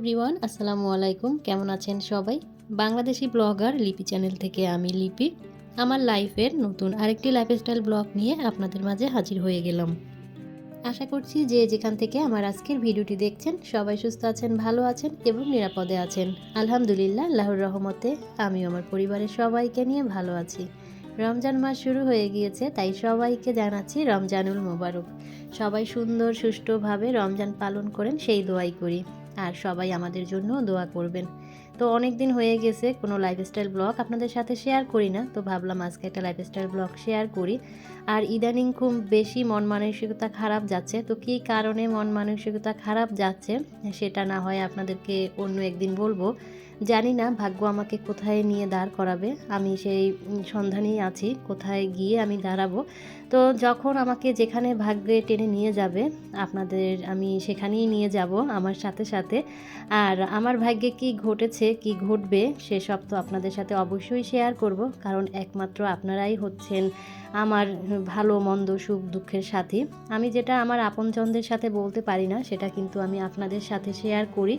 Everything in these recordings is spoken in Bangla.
এভরিওয়ান আসসালামু আলাইকুম। কেমন আছেন সবাই? বাংলাদেশি ব্লগার লিপি চ্যানেল থেকে আমি লিপি। আমার লাইফের নতুন আরেকটি লাইফস্টাইল ব্লগ নিয়ে আপনাদের মাঝে হাজির হয়ে গেলাম। আশা করছি যে যেখান থেকে আমার আজকের ভিডিওটি দেখছেন, সবাই সুস্থ আছেন, ভালো আছেন এবং নিরাপদে আছেন। আলহামদুলিল্লাহ, আল্লাহর রহমতে আমি আমার পরিবারের সবাইকে নিয়ে ভালো আছি। রমজান মাস শুরু হয়ে গিয়েছে, তাই সবাইকে জানাচ্ছি রমজানুল মোবারক। সবাই সুন্দর, সুষ্ঠুভাবে রমজান পালন করেন, সেই দোয়াই করি। আর সবাই আমাদের জন্য দোয়া করবেন। তো অনেক দিন হয়ে গেছে কোনো লাইফস্টাইল ব্লগ আপনাদের সাথে শেয়ার করি না, তো ভাবলাম আজকে একটা লাইফস্টাইল ব্লগ শেয়ার করি। আর ইদানিং খুব বেশি মন মানসিকতা খারাপ যাচ্ছে, তো কী কারণে মন মানসিকতা খারাপ যাচ্ছে সেটা না হয় আপনাদেরকে অন্য একদিন বলব। জানি না, ভাগ্য আমাকে কোথায় নিয়ে দাঁড় করাবে, আমি সেই সন্ধানেই আছি, কোথায় গিয়ে আমি দাঁড়াবো। তো যখন আমাকে যেখানে ভাগ্যে টেনে নিয়ে যাবে, আপনাদের আমি সেখানেই নিয়ে যাব আমার সাথে সাথে। আর আমার ভাগ্যে কি ঘটেছে কি ঘটবে সেসব তো আপনাদের সাথে অবশ্যই শেয়ার করব, কারণ একমাত্র আপনারাই হচ্ছেন আমার ভালো, মন্দ, সুখ, দুঃখের সাথী। আমি যেটা আমার আপনজনদের সাথে বলতে পারি না, সেটা কিন্তু আমি আপনাদের সাথে শেয়ার করি।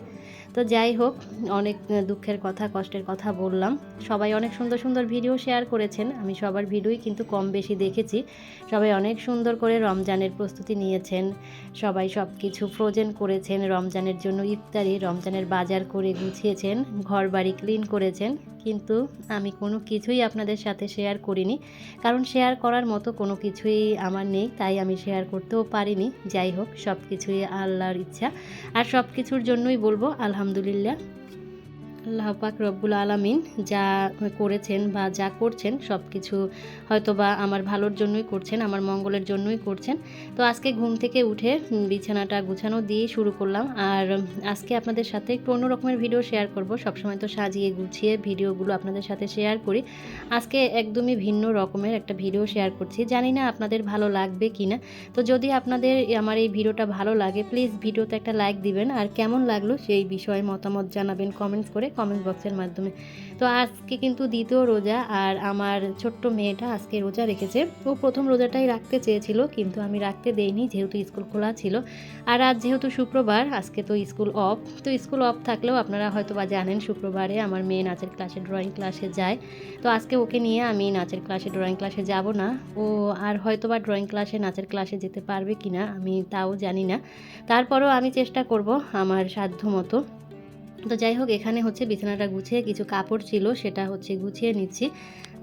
তো যাই হোক, অনেক দুঃখের কথা, কষ্টের কথা বললাম। সবাই অনেক সুন্দর সুন্দর ভিডিও শেয়ার করেছেন। আমি সবার ভিডিওই কিন্তু কম বেশি দেখেছি। সবাই অনেক সুন্দর করে রমজানের প্রস্তুতি নিয়েছেন। সবাই সব কিছু ফ্রোজেন করেছেন। রমজানের জন্য ইফতারি, রমজানের বাজার করে গুছিয়েছেন। ঘর বাড়ি ক্লিন করেছেন, কিন্তু আমি কোনো কিছুই আপনাদের সাথে শেয়ার করিনি। কারণ শেয়ার করার মতো কোনো কিছুই আমার নেই, তাই আমি শেয়ার করতেও পারিনি। যাই হোক সব কিছুই আল্লাহর ইচ্ছা। আর সব কিছুর জন্যই বলব, আলহামদুলিল্লাহ। আল্লাহ পাক রব্বুল আলামিন যা করেছেন বা যা করছেন সব কিছু হয়তো বা আমার ভালোর জন্যই করছেন, আমার মঙ্গলের জন্যই করছেন। তো আজকে ঘুম থেকে উঠে বিছানাটা গুছানো দিয়ে শুরু করলাম। আর আজকে আপনাদের সাথে একটু অন্য রকমের ভিডিও শেয়ার করব। সবসময় তো সাজিয়ে গুছিয়ে ভিডিওগুলো আপনাদের সাথে শেয়ার করি। আজকে একদমই ভিন্ন রকমের একটা ভিডিও শেয়ার করছি। জানি না আপনাদের ভালো লাগবে কি না তো যদি আপনাদের আমার এই ভিডিওটা ভালো লাগে, প্লিজ ভিডিওতে একটা লাইক দিবেন। আর কেমন লাগল সেই বিষয়ে মতামত জানাবেন কমেন্টস করে। কমেন্ট বক্সের মাধ্যমে। তো আজকে কিন্তু দ্বিতীয় রোজা আর আমার ছোট্ট মেয়েটা আজকে রোজা রেখেছে। ও প্রথম রোজাটাই রাখতে চেয়েছিল, কিন্তু আমি রাখতে দেইনি যেহেতু স্কুল খোলা ছিল। আর আজ যেহেতু শুক্রবার, আজকে তো স্কুল অফ। তো স্কুল অফ থাকলেও আপনারা হয়তো বা জানেন, শুক্রবারে আমার মেয়ে নাচের ক্লাসে ড্রয়িং ক্লাসে যায়। তো আজকে ওকে নিয়ে আমি নাচের ক্লাসে ড্রয়িং ক্লাসে যাব না। ও আর হয়তো বা ড্রয়িং ক্লাসে নাচের ক্লাসে যেতে পারবে কি না আমি তাও জানি না। তারপরও আমি চেষ্টা করব আমার সাধ্য মতো তো যাই হোক, এখানে হচ্ছে বিছানাটা গুছিয়ে কিছু কাপড় ছিল, সেটা হচ্ছে গুছিয়ে নিচ্ছি।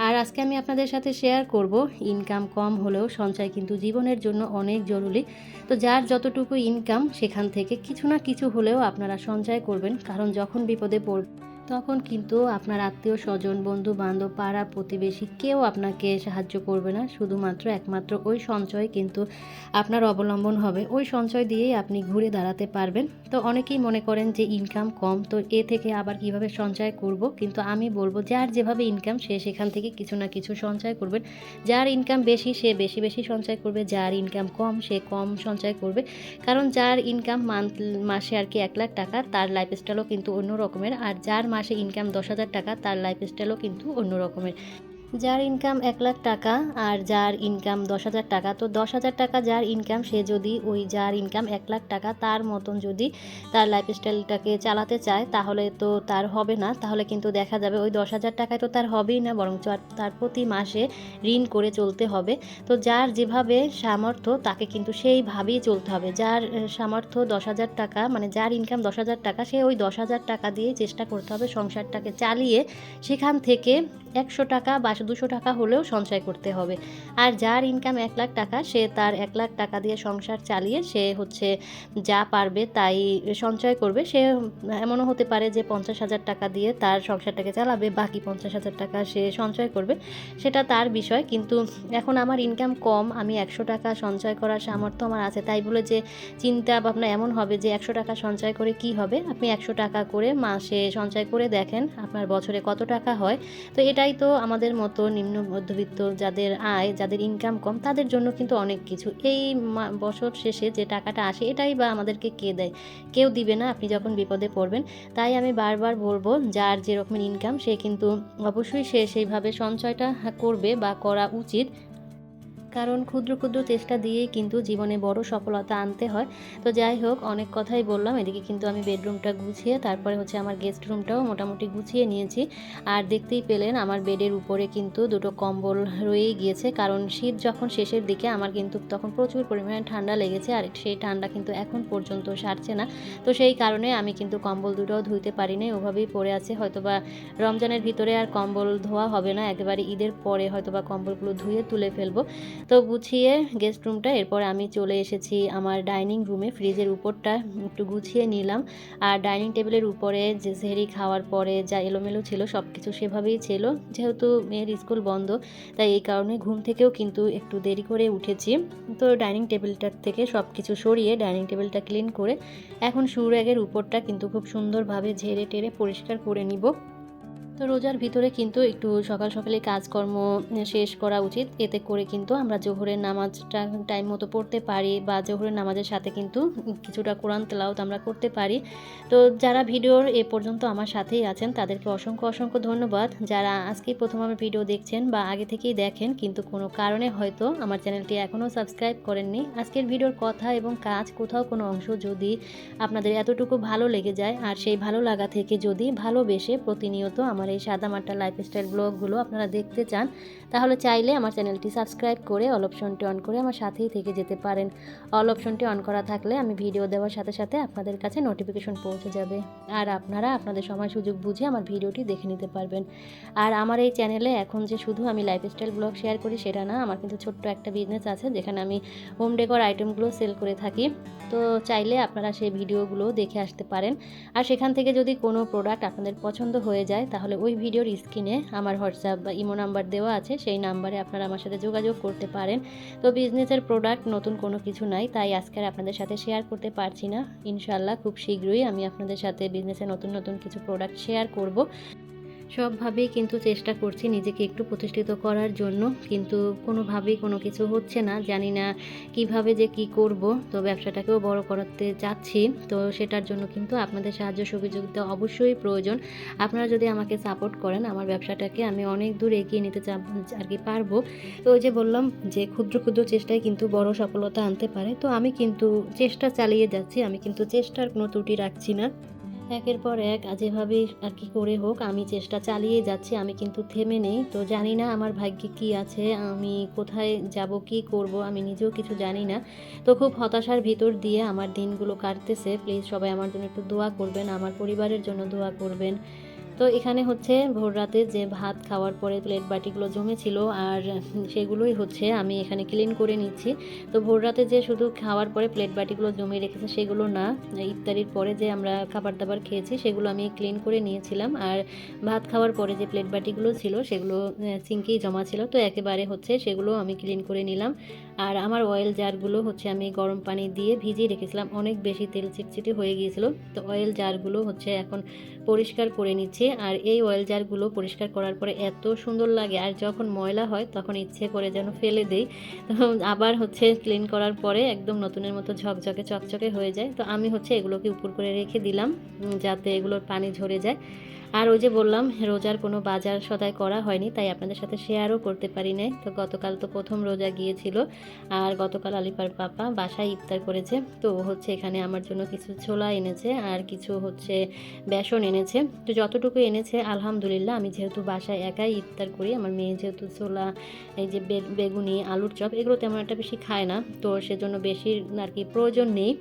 আর আজকে আমি আপনাদের সাথে শেয়ার করব ইনকাম কম হলেও সঞ্চয় কিন্তু জীবনের জন্য অনেক জরুরি। তো যার যতটুকু ইনকাম সেখান থেকে কিছু না কিছু হলেও আপনারা সঞ্চয় করবেন, কারণ যখন বিপদে পড়বে তখন কিন্তু আপনার আত্মীয় স্বজন, বন্ধু বান্ধব, পাড়া প্রতিবেশী কেউ আপনাকে সাহায্য করবে না। শুধুমাত্র একমাত্র ওই সঞ্চয় কিন্তু আপনার অবলম্বন হবে। ওই সঞ্চয় দিয়েই আপনি ঘুরে দাঁড়াতে পারবেন। তো অনেকেই মনে করেন যে ইনকাম কম, তো এ থেকে আবার কীভাবে সঞ্চয় করব? কিন্তু আমি বলব, যার যেভাবে ইনকাম সে সেখান থেকে কিছু না কিছু সঞ্চয় করবেন যার ইনকাম বেশি, সে বেশি বেশি সঞ্চয় করবে। যার ইনকাম কম, সে কম সঞ্চয় করবে। কারণ যার ইনকাম মান্থ মাসে আর কি এক লাখ টাকা, তার লাইফস্টাইলও কিন্তু অন্য রকমের। আর যার মাসে ইনকাম দশ হাজার টাকা তার লাইফস্টাইলও কিন্তু অন্য রকমের যার ইনকাম এক লাখ টাকা আর যার ইনকাম দশ হাজার টাকা, তো দশ হাজার টাকা যার ইনকাম সে যদি ওই যার ইনকাম এক লাখ টাকা তার মতন যদি তার লাইফস্টাইলটাকে চালাতে চায়, তাহলে তো তার হবে না। তাহলে কিন্তু দেখা যাবে ওই দশ হাজার টাকায় তো তার হবেই না বরং তার প্রতি মাসে ঋণ করে চলতে হবে। তো যার যেভাবে সামর্থ্য তাকে কিন্তু সেইভাবেই চলতে হবে। যার সামর্থ্য দশ হাজার টাকা মানে যার ইনকাম দশ হাজার টাকা, সে ওই দশ হাজার টাকা দিয়ে চেষ্টা করতে হবে সংসারটাকে চালিয়ে সেখান থেকে একশো টাকা বা দুশো টাকা হলেও সঞ্চয় করতে হবে। আর যার ইনকাম এক লাখ টাকা, সে তার এক লাখ টাকা দিয়ে সংসার চালিয়ে সে হচ্ছে যা পারবে তাই সঞ্চয় করবে। সে এমনও হতে পারে যে পঞ্চাশ হাজার টাকা দিয়ে তার সংসারটাকে চালাবে, বাকি পঞ্চাশ হাজার টাকা সে সঞ্চয় করবে। সেটা তার বিষয়, কিন্তু এখন আমার ইনকাম কম, আমি একশো টাকা সঞ্চয় করার সামর্থ্য আমার আছে। তাই বলে যে চিন্তা ভাবনা এমন হবে যে একশো টাকা সঞ্চয় করে কি হবে? আপনি একশো টাকা করে মাসে সঞ্চয় করে দেখেন আপনার বছরে কত টাকা হয়। তো এটাই তো আমাদের মতো নিম্ন মধ্যবিত্ত যাদের আয়, যাদের ইনকাম কম, তাদের জন্য কিন্তু অনেক কিছু। এই বছর শেষে যে টাকাটা আসে, এটাই বা আমাদেরকে কে দেয়? কেউ দিবে না, আপনি যখন বিপদে পড়বেন। তাই আমি বারবার বলব, যার যেরকমের ইনকাম সে কিন্তু অবশ্যই সে সেইভাবে সঞ্চয়টা করবে বা করা উচিত। কারণ ক্ষুদ্র ক্ষুদ্র চেষ্টা দিয়েই কিন্তু জীবনে বড় সফলতা আনতে হয়। তো যাই হোক, অনেক কথাই বললাম। এদিকে কিন্তু আমি বেডরুমটা গুছিয়ে, তারপরে হচ্ছে আমার গেস্ট রুমটাও মোটামুটি গুছিয়ে নিয়েছি। আর দেখতেই পেলেন, আমার বেডের উপরে কিন্তু দুটো কম্বল রয়েই গিয়েছে। কারণ শীত যখন শেষের দিকে, আমার কিন্তু তখন প্রচুর পরিমাণে ঠান্ডা লেগেছে। আর সেই ঠান্ডা কিন্তু এখন পর্যন্ত সারছে না। তো সেই কারণে আমি কিন্তু কম্বল দুটোও ধুইতে পারি নাই ওভাবেই পড়ে আছে। হয়তোবা রমজানের ভিতরে আর কম্বল ধোয়া হবে না। একেবারে ঈদের পরে হয়তোবা কম্বলগুলো ধুয়ে তুলে ফেলব। তো গুছিয়ে গেস্ট রুমটা এরপর আমি চলে এসেছি আমার ডাইনিং রুমে ফ্রিজের উপরটা একটু গুছিয়ে নিলাম। আর ডাইনিং টেবিলের উপরে যে সেহরি খাওয়ার পরে যা এলোমেলো ছিল সব কিছু সেভাবেই ছিল। যেহেতু মেয়ের স্কুল বন্ধ, তাই এই কারণে ঘুম থেকেও কিন্তু একটু দেরি করে উঠেছি। তো ডাইনিং টেবিলটার থেকে সব কিছু সরিয়ে ডাইনিং টেবিলটা ক্লিন করে এখন সুরাগের উপরটা কিন্তু খুব সুন্দরভাবে ঝেড়ে টেরে পরিষ্কার করে নিব। তো রোজার ভিতরে কিন্তু একটু সকাল সকালে কাজকর্ম শেষ করা উচিত। এতে করে কিন্তু আমরা জোহরের নামাজটা টাইম মতো পড়তে পারি বা জোহরের নামাজের সাথে কিন্তু কিছুটা কোরআন তেলাওত আমরা করতে পারি। তো যারা ভিডিওর এ পর্যন্ত আমার সাথেই আছেন, তাদেরকে অসংখ্য অসংখ্য ধন্যবাদ। যারা আজকেই প্রথম আমার ভিডিও দেখছেন বা আগে থেকেই দেখেন, কিন্তু কোনো কারণে হয়তো আমার চ্যানেলটি এখনও সাবস্ক্রাইব করেননি। আজকের ভিডিওর কথা এবং কাজ, কোথাও কোনো অংশ যদি আপনাদের এতটুকু ভালো লেগে যায়, আর সেই ভালো লাগা থেকে যদি ভালোবেসে প্রতিনিয়ত আমার এই সাদামাটা লাইফস্টাইল ব্লগগুলো আপনারা দেখতে চান, তাহলে চাইলে আমার চ্যানেলটি সাবস্ক্রাইব করে অল অপশনটি অন করে আমার সাথেই থেকে যেতে পারেন। অল অপশনটি অন করা থাকলে আমি ভিডিও দেওয়ার সাথে সাথে আপনাদের কাছে নোটিফিকেশন পৌঁছে যাবে। আর আপনারা আপনাদের সময় সুযোগ বুঝে আমার ভিডিওটি দেখে নিতে পারবেন। আর আমার এই চ্যানেলে এখন যে শুধু আমি লাইফস্টাইল ব্লগ শেয়ার করি সেটা না, আমার কিন্তু ছোট্ট একটা বিজনেস আছে যেখানে আমি হোম ডেকোর আইটেমগুলো সেল করে থাকি। তো চাইলে আপনারা সেই ভিডিওগুলো দেখে আসতে পারেন। আর সেখান থেকে যদি কোনো প্রোডাক্ট আপনাদের পছন্দ হয়ে যায়, তাহলে ওই ভিডিওর স্ক্রিনে আমার হোয়াটসঅ্যাপ বা ইমো নাম্বার দেওয়া আছে, সেই নাম্বারে আপনারা আমার সাথে যোগাযোগ করতে পারেন। তো বিজনেসের প্রোডাক্ট নতুন কোনো কিছু নাই, তাই আজকে আপনাদের সাথে শেয়ার করতে পারছি না। ইনশাল্লাহ খুব শীঘ্রই আমি আপনাদের সাথে বিজনেসে নতুন নতুন কিছু প্রোডাক্ট শেয়ার করব। সবভাবেই কিন্তু চেষ্টা করছি নিজেকে একটু প্রতিষ্ঠিত করার জন্য, কিন্তু কোনোভাবেই কোনো কিছু হচ্ছে না। জানি না কীভাবে যে কি করব, তো ব্যবসাটাকেও বড় করতে চাচ্ছি। তো সেটার জন্য কিন্তু আপনাদের সাহায্য সহযোগিতা অবশ্যই প্রয়োজন। আপনারা যদি আমাকে সাপোর্ট করেন, আমার ব্যবসাটাকে আমি অনেক দূর এগিয়ে নিতে চা আর কি পারব। তো ওই যে বললাম যে ক্ষুদ্র ক্ষুদ্র চেষ্টায় কিন্তু বড় সফলতা আনতে পারে। তো আমি কিন্তু চেষ্টা চালিয়ে যাচ্ছি, আমি কিন্তু চেষ্টার কোনো ত্রুটি রাখছি না। একের পর এক যেভাবে আর কি করে হোক, আমি চেষ্টা চালিয়ে যাচ্ছি, আমি কিন্তু থেমে নেই। তো জানি না আমার ভাগ্যে কি আছে, আমি কোথায় যাব, কি করব, আমি নিজেও কিছু জানি না। তো খুব হতাশার ভিতর দিয়ে আমার দিনগুলো কাটতেছে। প্লিজ সবাই আমার জন্য একটু দোয়া করবেন, আমার পরিবারের জন্য দোয়া করবেন। তো এখানে হচ্ছে ভোর রাতে যে ভাত খাওয়ার পরে প্লেট বাটিগুলো জমেছিল আর সেগুলোই হচ্ছে আমি এখানে ক্লিন করে নিচ্ছি। তো ভোর রাতে যে শুধু খাওয়ার পরে প্লেট বাটিগুলো জমে রেখেছে সেগুলো না, ইফতারির পরে যে আমরা খাবার দাবার খেয়েছি সেগুলো আমি ক্লিন করে নিয়েছিলাম। আর ভাত খাওয়ার পরে যে প্লেট বাটিগুলো ছিল সেগুলো সিঙ্কেই জমা ছিল। তো একেবারে হচ্ছে সেগুলো আমি ক্লিন করে নিলাম। আর আমার অয়েল জারগুলো হচ্ছে আমি গরম পানি দিয়ে ভিজিয়ে রেখেছিলাম। অনেক বেশি তেল চিটচিটে হয়ে গিয়েছিল। তো অয়েল জারগুলো হচ্ছে এখন পরিষ্কার করে নিচ্ছে। আর এই অয়েল জারগুলো পরিষ্কার করার পরে এত সুন্দর লাগে। আর যখন ময়লা হয় তখন ইচ্ছে করে যেন ফেলে দেই। তো আবার হচ্ছে ক্লিন করার পরে একদম নতুনের মতো ঝকঝকে চকচকে হয়ে যায়। তো আমি হচ্ছে এগুলোকে উপর করে রেখে দিলাম যাতে এগুলোর পানি ঝরে যায়। আর ওই যে বললাম, রোজার কোনো বাজার সদায় করা হয়নি, তাই আপনাদের সাথে শেয়ারও করতে পারি নাই। তো গতকাল তো প্রথম রোজা গিয়েছিল, আর গতকাল আলিপার পাপা বাসায় ইফতার করেছে। তো হচ্ছে এখানে আমার জন্য কিছু ছোলা এনেছে, আর কিছু হচ্ছে বেসন এনেছে। তো যতটুকু এনেছে, আলহামদুলিল্লাহ, আমি যেহেতু বাসায় একাই ইফতার করি, আমার মেয়ে যেহেতু ছোলা, এই যে বেগুনি, আলুর চপ, এগুলো তেমন একটা বেশি খায় না। তো সেজন্য বেশি আর কি প্রয়োজন নেই।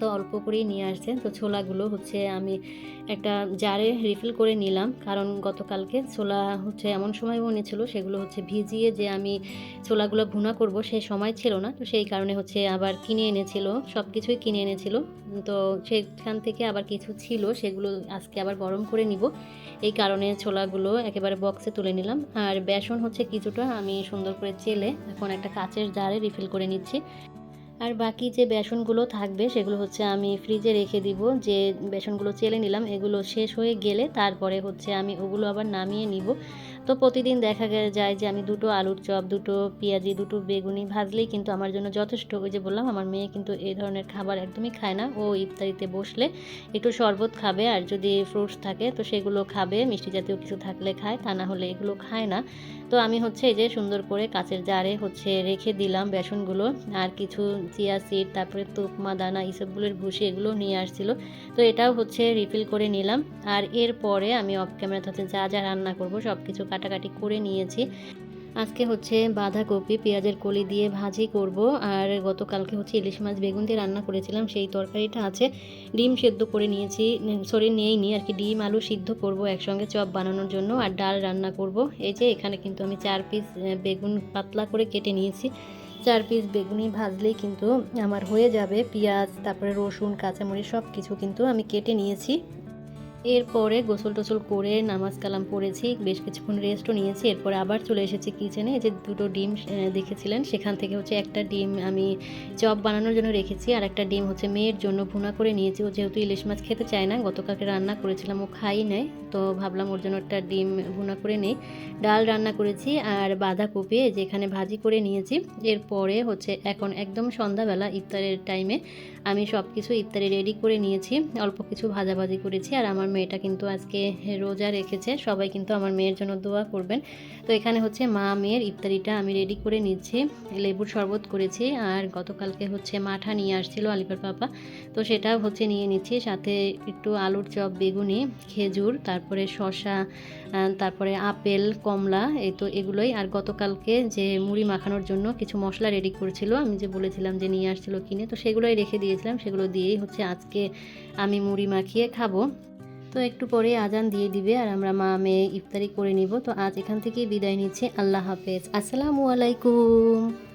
তো অল্প করেই নিয়ে আসছে। তো ছোলাগুলো হচ্ছে আমি একটা জারে রিফিল করে নিলাম। কারণ গতকালকে ছোলা হচ্ছে এমন সময় মনে ছিল সেগুলো হচ্ছে ভিজিয়ে যে আমি ছোলাগুলো ভুনা করব সেই সময় ছিল না। তো সেই কারণে হচ্ছে আবার কিনে এনেছিল সব কিছুই কিনে এনেছিল। তো সেখান থেকে আবার কিছু ছিল, সেগুলো আজকে আবার গরম করে নিব। এই কারণে ছোলাগুলো একেবারে বক্সে তুলে নিলাম। আর বেসন হচ্ছে কিছুটা আমি সুন্দর করে চেলে এখন একটা কাচের জারে রিফিল করে নিচ্ছি। আর বাকি যে বেসনগুলো থাকবে, সেগুলো হচ্ছে আমি ফ্রিজে রেখে দিব। যে বেসনগুলো চেলে নিলাম, এগুলো শেষ হয়ে গেলে তারপরে হচ্ছে আমি ওগুলো আবার নামিয়ে নিব। তো প্রতিদিন দেখা যায় যে আমি দুটো আলুর চপ, দুটো পেঁয়াজি, দুটো বেগুনি ভাজলেই কিন্তু আমার জন্য যথেষ্ট। ওই যে বললাম, আমার মেয়ে কিন্তু এই ধরনের খাবার একদমই খায় না। ও ইফতারিতে বসলে একটু শরবত খাবে আর যদি ফ্রুটস থাকে তো সেগুলো খাবে, মিষ্টি জাতীয় কিছু থাকলে খায়, তা না হলে এগুলো খায় না। তো আমি হচ্ছে এই যে সুন্দর করে কাচের জারে হচ্ছে রেখে দিলাম বেসনগুলো, আর কিছু চিয়া সিড, তারপরে তুকমা দানা এইসবগুলোর ভুসি এগুলো নিয়ে আসছিল। তো এটাও হচ্ছে রিফিল করে নিলাম। আর এরপরে আমি অফ ক্যামেরাতে হচ্ছে যা যা রান্না করব সব কিছু কাটাকাটি করে নিয়েছি। আজকে হচ্ছে বাঁধাকপি, পেঁয়াজের কলি দিয়ে ভাজি করব। আর গতকালকে হচ্ছে ইলিশ মাছ বেগুন দিয়ে রান্না করেছিলাম, সেই তরকারিটা আছে। ডিম সেদ্ধ করে নিয়েছি সরি নিয়েই নি আর কি ডিম আলু সিদ্ধ করব একসঙ্গে চপ বানানোর জন্য। আর ডাল রান্না করব। এই যে এখানে কিন্তু আমি চার পিস বেগুন পাতলা করে কেটে নিয়েছি। চার পিস বেগুনি ভাজলেই কিন্তু আমার হয়ে যাবে। পেঁয়াজ, তারপরে রসুন, কাঁচামরিচ সব কিছু কিন্তু আমি কেটে নিয়েছি। এরপরে গোসল টোসল করে নামাজ কালাম পড়েছি, বেশ কিছুক্ষণ রেস্টও নিয়েছি, এরপরে আবার চলে এসেছি কিচেনে যে দুটো ডিম দেখেছিলেন, সেখান থেকে হচ্ছে একটা ডিম আমি চপ বানানোর জন্য রেখেছি, আর একটা ডিম হচ্ছে মেয়ের জন্য ভুনা করে নিয়েছি। ও যেহেতু ইলিশ মাছ খেতে চায় না, গতকালকে রান্না করেছিলাম, ও খাই নেয় তো ভাবলাম ওর জন্য একটা ডিম ভুনা করে নেই। ডাল রান্না করেছি, আর বাঁধাকপি যেখানে ভাজি করে নিয়েছি। এরপরে হচ্ছে এখন একদম সন্ধ্যাবেলা ইফতারের টাইমে আমি সব কিছু ইফতারি রেডি করে নিয়েছি, অল্প কিছু ভাজাভাজি করেছি, আর আমার মেয়েটা কিন্তু আজকে রোজা রেখেছে। সবাই কিন্তু আমার মেয়ের জন্য দোয়া করবেন। তো এখানে হচ্ছে মা মেয়ের ইফতারিটা আমি রেডি করে নিচ্ছি। লেবুর শরবত করেছি আর গতকালকে হচ্ছে মাঠা নিয়ে আসছিল আলিপার পাপা। তো সেটাও হচ্ছে নিয়ে নিচ্ছি। সাথে একটু আলুর চপ বেগুনি খেজুর তারপরে আহ, তারপরে আপেল কমলা এই তো এগুলোই। আর গতকালকে যে মুড়ি মাখানোর জন্য কিছু মশলা রেডি করেছিল আমি যে বলেছিলাম যে নিয়ে আসছিল কিনে তো সেগুলোই রেখে দিয়েছিলাম। সেগুলো দিয়েই হচ্ছে আজকে আমি মুড়ি মাখিয়ে খাব। তো একটু পরে আজান দিয়ে দিবে আর আমরা মা মেয়ে ইফতারি করে নিব। তো আজ এখান থেকেই বিদায় নিচ্ছি। আল্লাহ হাফেজ। আসসালামু আলাইকুম।